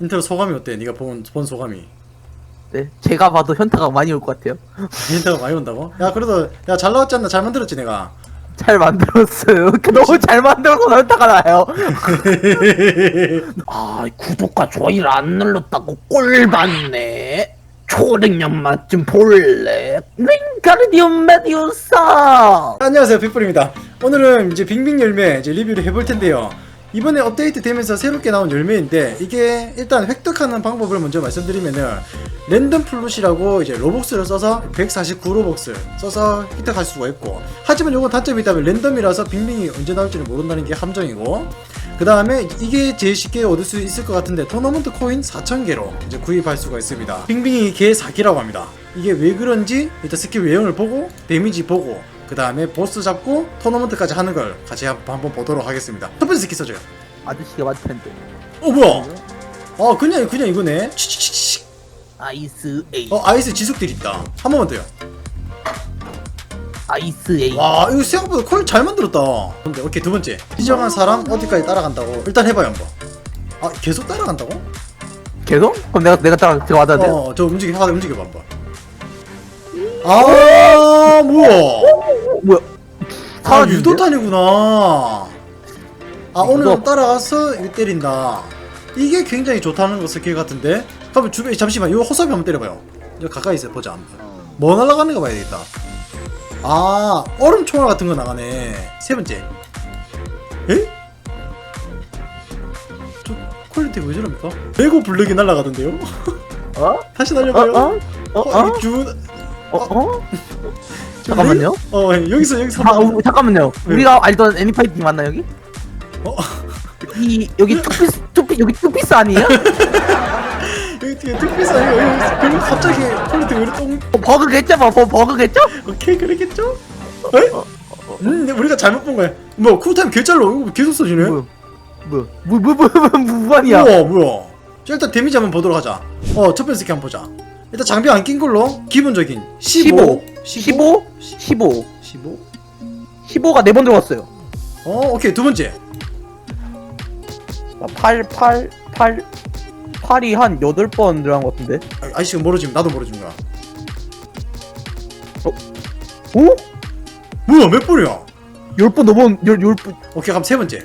인트로 소감이 어때? 네가 본, 본 소감이 네, 제가 봐도 현타가 많이 올 것 같아요. 인트가 많이 온다고? 야 그래도 야 잘 나왔지 않나? 잘 만들었지 내가 잘 만들었어요. 너무 잘 만들어서 현타가 나요. 아, 구독과 좋아요를 안 눌렀다고 꼴 받네. 초능력 맛좀 볼래? 윙가르디움 메디우사! 안녕하세요 빅불입니다 오늘은 이제 빙빙 열매 이제 리뷰를 해볼 텐데요 이번에 업데이트 되면서 새롭게 나온 열매인데 이게 일단 획득하는 방법을 먼저 말씀드리면은 랜덤 플룻이라고 이제 로복스를 써서 149 로복스 써서 획득할 수가 있고 하지만 요건 단점이 있다면 랜덤이라서 빙빙이 언제 나올지를 모른다는 게 함정이고 그 다음에 이게 제일 쉽게 얻을 수 있을 것 같은데 토너먼트 코인 4,000개로 이제 구입할 수가 있습니다. 빙빙이 개 4기라고 합니다. 이게 왜 그런지 일단 스킬 외형을 보고 데미지 보고 그 다음에 보스 잡고 토너먼트까지 하는 걸 같이 한- 한번 보도록 하겠습니다. 첫 번째 스킬 써줘요. 아저씨가 맞을 텐데. 어 뭐야? 아 그냥 그냥 이거네. 치치치치. 아이스 에이. 어 아이스 지속딜 있다. 한 번만 더요. 아이스 에이. 와 이거 생각보다 콜 잘 만들었다. 근데 오케이 두 번째 지정한 사람 어디까지 따라간다고 일단 해봐요 한번. 아 계속 따라간다고? 계속? 그럼 내가, 내가 따라, 제가 맞아야 돼요? 어, 저 움직여, 하다 움직여 봐, 한번. 아, 뭐야. 어, 뭐야? 아? 유도탄이구나. 아, 오늘은 이거- 따라가서 때린다. 이게 굉장히 좋다는 거 스킬 같은데? 그러면 주변, 잠시만, 이거 호섭이 한번 때려봐요. 이거 가까이 있어, 보자. 한번. 뭐 날아가는 거 봐야 되겠다. 아, 얼음 총알 같은 거 나가네. 세 번째. 에? 저 퀄리티 왜 저럽니까? 레고 블럭이 날아가던데요? 어? 다시 어? 날려봐요. 어? 어? 어, 어? 이게 주... 어? 어? 잠깐만요. 어, 여기서 여기서 아, 어, 잠깐만요. 왜? 우리가 알던 애니파이팅 맞나 여기? 어, 이 여기 투피스 투피 여기 투피스 아니에요? 여기 뒤에 특비스 아니에요? 여기 그럼 갑자기 왜 이렇게 똥... 어, 버그겠죠? 뭐 버, 버그겠죠? 오케이 그랬겠죠? 에? 음, 근데 우리가 잘못 본 거야. 뭐 쿨타임 이거 계속 써지네. 뭐야? 뭐야? 뭐뭐뭐 무한이야? 우와 뭐야? 자, 일단 데미지 한번 보도록 하자. 어, 첫 번째 스킬 한번 보자. 일단 장비 안 낀 걸로 기본적인 15, 15 15 15. 15가 네 번 들어갔어요. 어, 오케이 두 번째. 8 8 8 8이 한 8번 들어간 것 같은데. 아, 아저씨가 멀어지면 나도 멀어지는 거야. 오? 뭐야 몇 번이야? 10번 넘은 10 10번. 오케이 그럼 세 번째.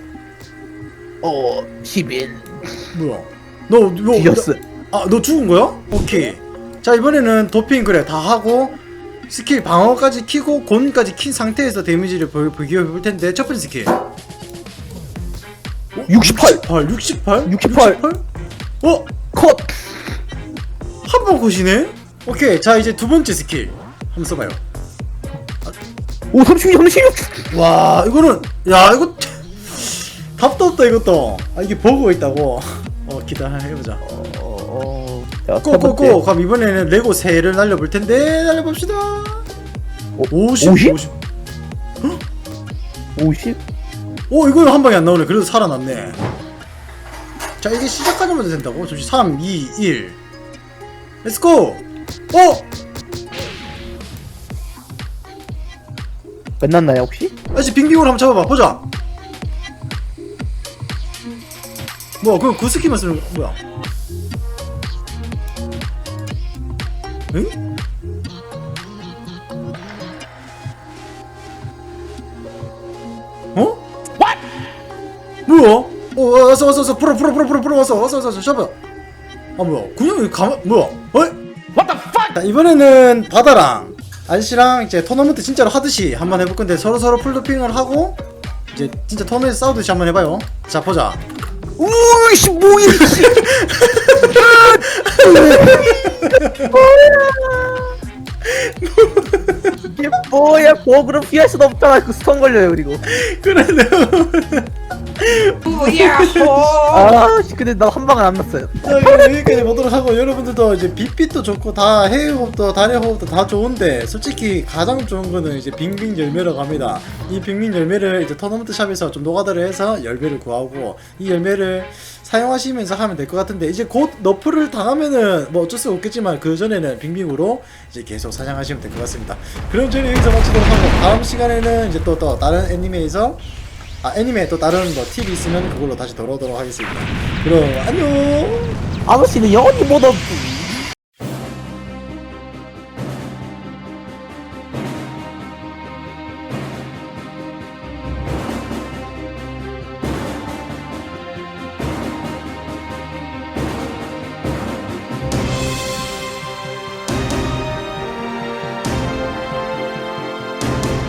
어, 11. 뭐야? 너 너. 뒤졌어. 아, 너 죽은 거야? 오케이. 자, 이번에는 도핑 그래 다 하고 스킬 방어까지 키고 곤까지 킨 상태에서 데미지를 보- 비교해 볼 텐데 첫 번째 스킬. 68. 68, 68? 68? 어? 컷. 한 번 컷이네? 오케이. 자, 이제 두 번째 스킬. 한번 써봐요. 오, 36 36. 와, 이거는 야, 이거 답도 없다 이것도. 아, 이게 버그가 있다고. 어, 기다려보자. 어, 꼬꼬꼬. 그럼 이번에는 레고 새를 날려볼 텐데 날려봅시다. 어, 50, 50? 50. 50? 오 이거는 한 방에 안 나오네 그래도 살아났네 자 이게 시작하자마자 된다고? 잠시 3, 2, 1 렛츠고! 어? 끝났나요, 혹시? 아저씨 빙빙으로 한번 잡아봐 보자 뭐야 그럼 그 스킬만 쓰는 거 뭐야 응? 어? 뭐야? 어 왔어 왔어 왔어 풀어 풀어 풀어 풀어 풀어 왔어 왔어 왔어 왔어 잡아 아 뭐야 그냥 가만 뭐야 어이? What the fuck? 자, 이번에는 바다랑 아저씨랑 이제 토너먼트 진짜로 하듯이 한번 해볼 건데 서로 서로 풀도핑을 하고 이제 진짜 토너에서 싸우듯이 한번 해봐요. 자 보자. 우이씨 뭐야 씨. god! 이게 뭐야? 버그로 피할 수도 없잖아. 그 스턴 걸려요 그리고. 그래 내가 아 씨, 근데 나 한 방은 안 났어요. 자, 그럼 여기까지 보도록 하고 여러분들도 이제 빛빛도 좋고 다 해외 호흡도 다리 호흡도 다 좋은데 솔직히 가장 좋은 거는 이제 빙빙 열매라고 합니다. 이 빙빙 열매를 이제 토너먼트 샵에서 좀 노가다를 해서 열매를 구하고 이 열매를 사용하시면서 하면 될 것 같은데 이제 곧 너프를 당하면은 뭐 어쩔 수 없겠지만 그 전에는 빙빙으로 이제 계속 사냥하시면 될 것 같습니다. 그럼 저는 여기서 마치도록 하고 다음 시간에는 이제 또 또 다른 애니메에서 아 애니메 또 다른 뭐 팁이 있으면 그걸로 다시 돌아오도록 하겠습니다. 그럼 안녕. 아저씨는 영원히 못 얻,